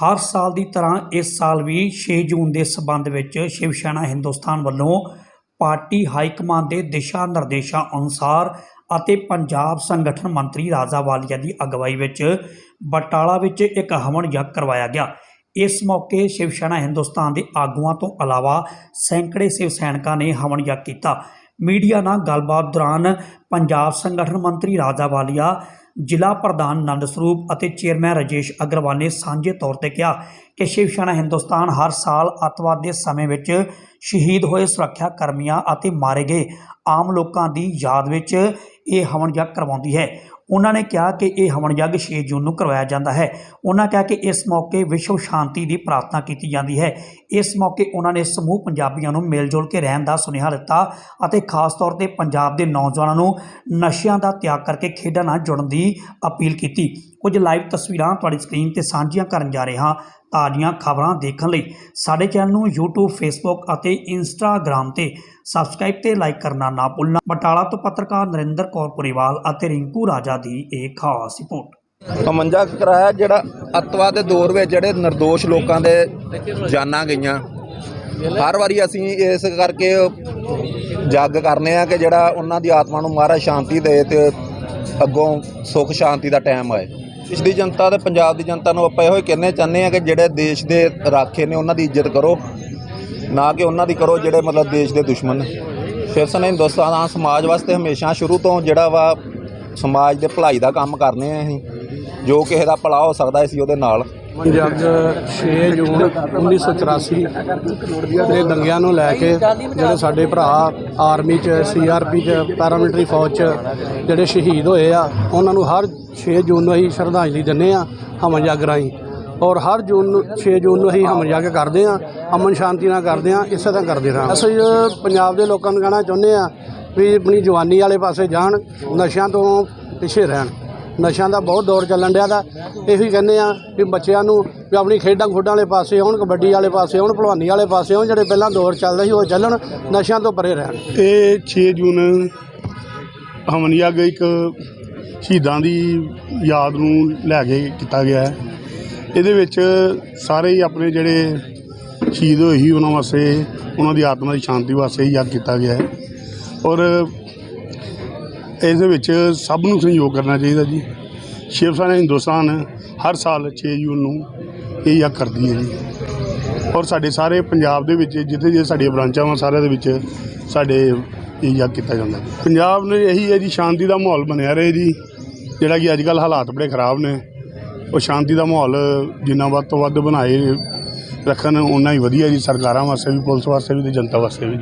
ਹਰ ਸਾਲ ਦੀ ਤਰ੍ਹਾਂ ਇਸ ਸਾਲ ਵੀ 6 ਜੂਨ ਦੇ ਸਬੰਧ ਵਿੱਚ ਸ਼ਿਵ ਸੈਨਾ ਹਿੰਦੁਸਤਾਨ ਵੱਲੋਂ ਪਾਰਟੀ ਹਾਈ ਹਾਈਕਮਾਨ ਦੇ ਦਿਸ਼ਾ ਨਿਰਦੇਸ਼ਾਂ ਅਨੁਸਾਰ ਅਤੇ ਪੰਜਾਬ ਸੰਗਠਨ ਮੰਤਰੀ ਰਾਜਾ ਵਾਲੀਆ ਦੀ ਅਗਵਾਈ ਵਿੱਚ ਬਟਾਲਾ ਵਿੱਚ ਇੱਕ ਹਵਨ ਯੱਗ ਕਰਵਾਇਆ ਗਿਆ। ਇਸ ਮੌਕੇ ਸ਼ਿਵ ਸੈਨਾ ਹਿੰਦੁਸਤਾਨ ਦੇ ਆਗੂਆਂ ਤੋਂ ਇਲਾਵਾ ਸੈਂਕੜੇ ਸ਼ਿਵ ਸੈਨਿਕਾਂ ਨੇ ਹਵਨ ਯੱਗ ਕੀਤਾ। ਮੀਡੀਆ ਨਾਲ ਗੱਲਬਾਤ ਦੌਰਾਨ ਪੰਜਾਬ ਸੰਗਠਨ ਮੰਤਰੀ ਰਾਜਾ ਵਾਲੀਆ ਜ਼ਿਲ੍ਹਾ ਪ੍ਰਧਾਨ ਨੰਦ ਸਰੂਪ ਅਤੇ ਚੇਅਰਮੈਨ ਰਾਜੇਸ਼ ਅਗਰਵਾਲ ਨੇ ਸਾਂਝੇ ਤੌਰ ਤੇ ਕਿਹਾ ਕਿ ਸ਼ਿਵ ਸੈਨਾ ਹਿੰਦੁਸਤਾਨ ਹਰ ਸਾਲ ਅੱਤਵਾਦ ਦੇ ਸਮੇਂ ਵਿੱਚ ਸ਼ਹੀਦ ਹੋਏ ਸੁਰੱਖਿਆ ਕਰਮੀਆਂ ਅਤੇ ਮਾਰੇ ਗਏ ਆਮ ਲੋਕਾਂ ਦੀ ਯਾਦ ਵਿੱਚ ਇਹ ਹਵਨ ਯੱਗ ਕਰਵਾਉਂਦੀ ਹੈ। ਉਹਨਾਂ ਨੇ ਕਿਹਾ ਕਿ ਇਹ ਹਵਨ ਯੱਗ 6 ਜੂਨ ਨੂੰ ਕਰਵਾਇਆ ਜਾਂਦਾ ਹੈ। ਉਹਨਾਂ ਕਿਹਾ ਕਿ ਇਸ ਮੌਕੇ ਵਿਸ਼ਵ ਸ਼ਾਂਤੀ ਦੀ ਪ੍ਰਾਰਥਨਾ ਕੀਤੀ ਜਾਂਦੀ ਹੈ। ਇਸ ਮੌਕੇ ਉਹਨਾਂ ਨੇ ਸਮੂਹ ਪੰਜਾਬੀਆਂ ਨੂੰ ਮਿਲ ਜੁਲ ਕੇ ਰਹਿਣ ਦਾ ਸੁਨੇਹਾ ਦਿੱਤਾ ਅਤੇ ਖਾਸ ਤੌਰ ਤੇ ਪੰਜਾਬ ਦੇ ਨੌਜਵਾਨਾਂ ਨੂੰ ਨਸ਼ਿਆਂ ਦਾ ਤਿਆਗ ਕਰਕੇ ਖੇਡਾਂ ਨਾਲ ਜੁੜਨ ਦੀ ਅਪੀਲ ਕੀਤੀ। ਕੁਝ ਲਾਈਵ ਤਸਵੀਰਾਂ ਤੁਹਾਡੀ ਸਕਰੀਨ ਤੇ ਸਾਂਝੀਆਂ ਕਰਨ ਜਾ ਰਹੇ ਹਾਂ ਤਾਜ਼ੀਆਂ ਖਬਰਾਂ ਦੇਖਣ ਲਈ ਸਾਡੇ ਚੈਨਲ ਨੂੰ YouTube, Facebook ਅਤੇ Instagram ਤੇ ਸਬਸਕ੍ਰਾਈਬ ਤੇ ਲਾਈਕ ਕਰਨਾ ਨਾ ਭੁੱਲਣਾ। ਬਟਾਲਾ ਤੋਂ ਪੱਤਰਕਾਰ ਨਰਿੰਦਰ ਕੌਰ ਪੁਰੀਵਾਲ ਅਤੇ ਰਿੰਕੂ ਰਾਜਾ ਦੀ ਇਹ ਖਾਸ ਰਿਪੋਰਟ। ਕਮੰਜਾ ਕਰਾਇਆ ਜਿਹੜਾ ਅੱਤਵਾਦ ਦੇ ਦੌਰ ਵਿੱਚ ਜਿਹੜੇ નિર્ਦੋਸ਼ ਲੋਕਾਂ ਦੇ ਜਾਨਾਂ ਗਈਆਂ। ਹਰ ਵਾਰੀ ਅਸੀਂ ਇਸ ਕਰਕੇ ਜੱਗ ਕਰਨੇ ਆ ਕਿ ਜਿਹੜਾ ਉਹਨਾਂ ਦੀ ਆਤਮਾ ਨੂੰ ਮਹਾਰਾਜ ਸ਼ਾਂਤੀ ਦੇ ਤੇ ਅੱਗੋਂ ਸੁੱਖ ਸ਼ਾਂਤੀ ਦਾ ਟਾਈਮ ਆਏ। ਇਸ ਦੀ ਜਨਤਾ ਤੇ ਪੰਜਾਬ ਦੀ ਜਨਤਾ ਨੂੰ ਆਪਾਂ ਇਹੋ ਹੀ ਕਹਿੰਦੇ ਚਾਹੁੰਦੇ ਆ ਕਿ ਜਿਹੜੇ ਦੇਸ਼ ਦੇ ਰਾਖੇ ਨੇ ਉਹਨਾਂ ਦੀ ਇੱਜ਼ਤ ਕਰੋ, ਨਾ ਕਿ ਉਹਨਾਂ ਦੀ ਕਰੋ ਜਿਹੜੇ ਮਤਲਬ ਦੇਸ਼ ਦੇ ਦੁਸ਼ਮਣ ਨੇ। ਫਿਰ ਸਨ ਹਿੰਦੁਸਤਾਨ ਸਮਾਜ ਵਾਸਤੇ ਹਮੇਸ਼ਾ ਸ਼ੁਰੂ ਤੋਂ ਜਿਹੜਾ ਵਾ ਸਮਾਜ ਦੇ ਭਲਾਈ ਦਾ ਕੰਮ ਕਰਨੇ ਆ ਅਸੀਂ। ਜੋ ਕਿਸੇ ਦਾ ਭਲਾ ਹੋ ਸਕਦਾ ਸੀ ਉਹਦੇ ਨਾਲ। ਜੱਗ 6 ਜੂਨ 1984 ਦੇ ਦੰਗਿਆਂ ਨੂੰ ਲੈ ਕੇ ਜਿਹੜੇ ਸਾਡੇ ਭਰਾ ਆਰਮੀ ਚ, ਸੀਆਰਪੀ ਚ, ਪੈਰਾਮਿਲਟਰੀ ਫੌਜ ਚ ਜਿਹੜੇ ਸ਼ਹੀਦ ਹੋਏ ਆ, ਉਹਨਾਂ ਨੂੰ ਹਰ 6 ਜੂਨ ਨੂੰ ਅਸੀਂ ਸ਼ਰਧਾਂਜਲੀ ਦਿੰਦੇ ਆ ਹਮਨ ਜੱਗ ਰਾਹੀਂ। ਔਰ ਹਰ ਜੂਨ ਨੂੰ 6 ਜੂਨ ਨੂੰ ਅਸੀਂ ਹਮਨ ਜੱਗ ਕਰਦੇ ਆ ਅਮਨ ਸ਼ਾਂਤੀ ਨਾਲ ਕਰਦੇ ਆ, ਇਸੇ ਤਰ੍ਹਾਂ ਕਰਦੇ ਰਹਾਂ ਅਸੀਂ ਪੰਜਾਬ ਦੇ ਲੋਕਾਂ ਨੂੰ ਕਹਿਣਾ ਚਾਹੁੰਦੇ ਆ ਵੀ ਆਪਣੀ ਜਵਾਨੀ ਵਾਲੇ ਪਾਸੇ ਜਾਣ, ਨਸ਼ਿਆਂ ਤੋਂ ਪਿੱਛੇ ਰਹਿਣ। ਨਸ਼ਿਆਂ ਦਾ ਬਹੁਤ ਦੌਰ ਚੱਲਣ ਡਿਆ ਦਾ। ਇਹੀ ਕਹਿੰਦੇ ਆ ਵੀ ਬੱਚਿਆਂ ਨੂੰ ਵੀ ਆਪਣੀ ਖੇਡਾਂ ਖੁੱਡਾਂ ਵਾਲੇ ਪਾਸੇ ਆਉਣ ਕਬੱਡੀ ਵਾਲੇ ਪਾਸੇ ਆਉਣ ਭਲਵਾਨੀ ਵਾਲੇ ਪਾਸੇ ਆਉਣ ਜਿਹੜੇ ਪਹਿਲਾਂ ਦੌਰ ਚੱਲਦਾ ਸੀ ਉਹ ਚੱਲਣ, ਨਸ਼ਿਆਂ ਤੋਂ ਪਰੇ ਰਹਿਣ। ਇਹ 6 ਜੂਨ ਹਵਨ ਯੱਗ ਇੱਕ ਸ਼ਹੀਦਾਂ ਦੀ ਯਾਦ ਨੂੰ ਲੈ ਕੇ ਕੀਤਾ ਗਿਆ ਹੈ। ਇਹਦੇ ਵਿੱਚ ਸਾਰੇ ਹੀ ਆਪਣੇ ਜਿਹੜੇ ਸ਼ਹੀਦ ਹੋਏ ਸੀ, ਉਹਨਾਂ ਵਾਸਤੇ, ਉਹਨਾਂ ਦੀ ਆਤਮਾ ਦੀ ਸ਼ਾਂਤੀ ਵਾਸਤੇ ਹੀ ਯੱਗ ਕੀਤਾ ਗਿਆ ਹੈ। ਔਰ ਇਸ ਦੇ ਵਿੱਚ ਸਭ ਨੂੰ ਸਹਿਯੋਗ ਕਰਨਾ ਚਾਹੀਦਾ ਜੀ। ਸ਼ਿਵ ਸੈਨਾ ਹਿੰਦੁਸਤਾਨ ਹਰ ਸਾਲ 6 ਜੂਨ ਨੂੰ ਇਹ ਯੱਗ ਕਰਦੀ ਹੈ ਜੀ। ਔਰ ਸਾਡੇ ਸਾਰੇ ਪੰਜਾਬ ਦੇ ਵਿੱਚ ਜਿੱਥੇ ਜਿੱਥੇ ਸਾਡੀਆਂ ਬ੍ਰਾਂਚਾਂ ਵਾ, ਸਾਰਿਆਂ ਦੇ ਵਿੱਚ ਸਾਡੇ ਇਹ ਯੱਗ ਕੀਤਾ ਜਾਂਦਾ। ਪੰਜਾਬ ਨੇ ਇਹੀ ਹੈ ਜੀ, ਸ਼ਾਂਤੀ ਦਾ ਮਾਹੌਲ ਬਣਿਆ ਰਹੇ ਜੀ। ਜਿਹੜਾ ਕਿ ਅੱਜ ਕੱਲ੍ਹ ਹਾਲਾਤ ਬੜੇ ਖਰਾਬ ਨੇ। ਉਹ ਸ਼ਾਂਤੀ ਦਾ ਮਾਹੌਲ ਜਿੰਨਾ ਵੱਧ ਤੋਂ ਵੱਧ ਬਣਾਏ ਰੱਖਣ ਉਨਾ ਹੀ ਵਧੀਆ ਜੀ। ਸਰਕਾਰਾਂ ਵਾਸਤੇ ਵੀ, ਪੁਲਿਸ ਵਾਸਤੇ ਵੀ ਤੇ ਜਨਤਾ ਵਾਸਤੇ ਵੀ।